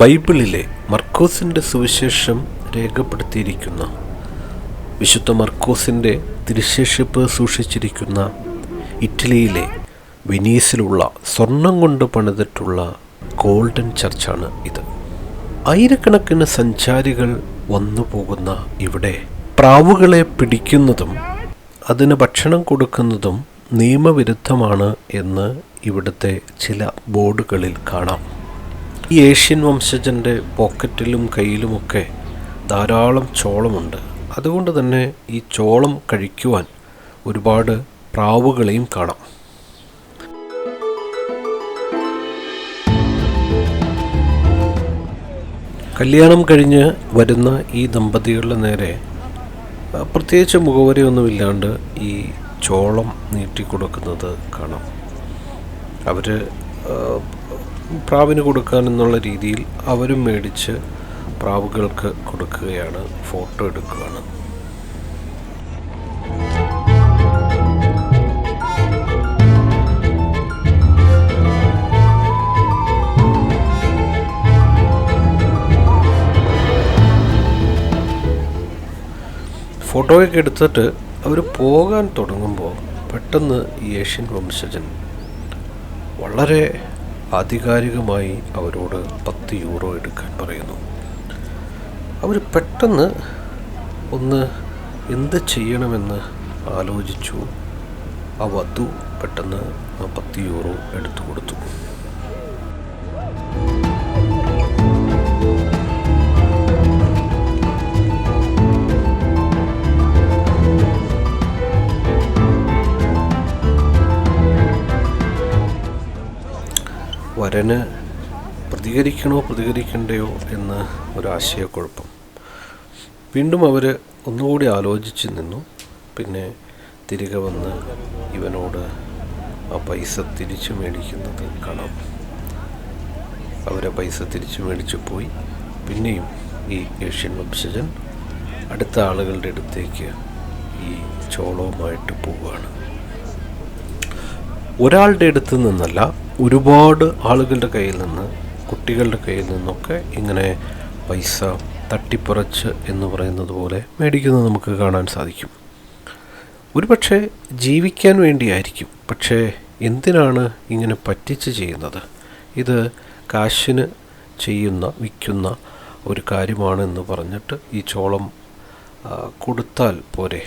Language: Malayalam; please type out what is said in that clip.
ബൈബിളിലെ മർക്കോസിന്റെ സുവിശേഷം രേഖപ്പെടുത്തിയിരിക്കുന്ന വിശുദ്ധ മർക്കോസിന്റെ തിരുശേഷിപ്പ് സൂക്ഷിച്ചിരിക്കുന്ന ഇറ്റലിയിലെ വെനീസിലുള്ള സ്വർണം കൊണ്ട് പണിതിട്ടുള്ള ഗോൾഡൻ ചർച്ചാണ് ഇത്. ആയിരക്കണക്കിന് സഞ്ചാരികൾ വന്നു പോകുന്ന ഇവിടെ പ്രാവുകളെ പിടിക്കുന്നതും അതിന് ഭക്ഷണം കൊടുക്കുന്നതും നിയമവിരുദ്ധമാണ് എന്ന് ഇവിടുത്തെ ചില ബോർഡുകളിൽ കാണാം. ഈ ഏഷ്യൻ വംശജന്റെ പോക്കറ്റിലും കയ്യിലുമൊക്കെ ധാരാളം ചോളമുണ്ട്. അതുകൊണ്ട് തന്നെ ഈ ചോളം കഴിക്കുവാൻ ഒരുപാട് പ്രാവുകളെയും കാണാം. കല്യാണം കഴിഞ്ഞ് വരുന്ന ഈ ദമ്പതികളുടെ നേരെ പ്രത്യേകിച്ച് മുഖവരിയൊന്നുമില്ലാണ്ട് ഈ ചോളം നീട്ടിക്കൊടുക്കുന്നത് കാണാം. അവർ പ്രാവിന് കൊടുക്കാൻ എന്നുള്ള രീതിയിൽ അവരും മേടിച്ച് പ്രാവുകൾക്ക് കൊടുക്കുകയാണ് ഫോട്ടോ എടുക്കുകയാണ്. ഫോട്ടോയൊക്കെ എടുത്തിട്ട് അവർ പോകാൻ തുടങ്ങുമ്പോൾ പെട്ടെന്ന് ഈ ഏഷ്യൻ വംശജൻ വളരെ ആധികാരികമായി അവരോട് പത്ത് യൂറോ എടുക്കാൻ പറയുന്നു. അവർ പെട്ടെന്ന് ഒന്ന് എന്ത് ചെയ്യണമെന്ന് ആലോചിച്ചു. ആ വധു പെട്ടെന്ന് പത്ത് യൂറോ എടുത്തു കൊടുത്തു. വരന് പ്രതികരിക്കണോ പ്രതികരിക്കണ്ടയോ എന്ന് ഒരാശയക്കുഴപ്പം വീണ്ടും അവർ ഒന്നുകൂടി ആലോചിച്ച് നിന്നു. പിന്നെ തിരികെ വന്ന് ഇവനോട് ആ പൈസ തിരിച്ചു മേടിക്കുന്നത് കാണാം. അവരെ പൈസ തിരിച്ചു മേടിച്ചു പോയി. പിന്നെയും ഈ ഏഷ്യൻ വംശജൻ അടുത്ത ആളുകളുടെ അടുത്തേക്ക് ഈ ചോളവുമായിട്ട് പോവുകയാണ്. ഒരാളുടെ അടുത്ത് നിന്നല്ല ഒരുപാട് ആളുകളുടെ കയ്യിൽ നിന്ന് കുട്ടികളുടെ കയ്യിൽ നിന്നൊക്കെ ഇങ്ങനെ പൈസ തട്ടിപ്പറച്ച് എന്ന് പറയുന്നത് പോലെ മേടിക്കുന്നത് നമുക്ക് കാണാൻ സാധിക്കും. ഒരുപക്ഷെ ജീവിക്കാൻ വേണ്ടിയായിരിക്കും. പക്ഷേ എന്തിനാണ് ഇങ്ങനെ പറ്റിച്ച് ചെയ്യുന്നത്? ഇത് കാശിന് ചെയ്യുന്ന വിൽക്കുന്ന ഒരു കാര്യമാണെന്ന് പറഞ്ഞിട്ട് ഈ ചോളം കൊടുത്താൽ പോരെ?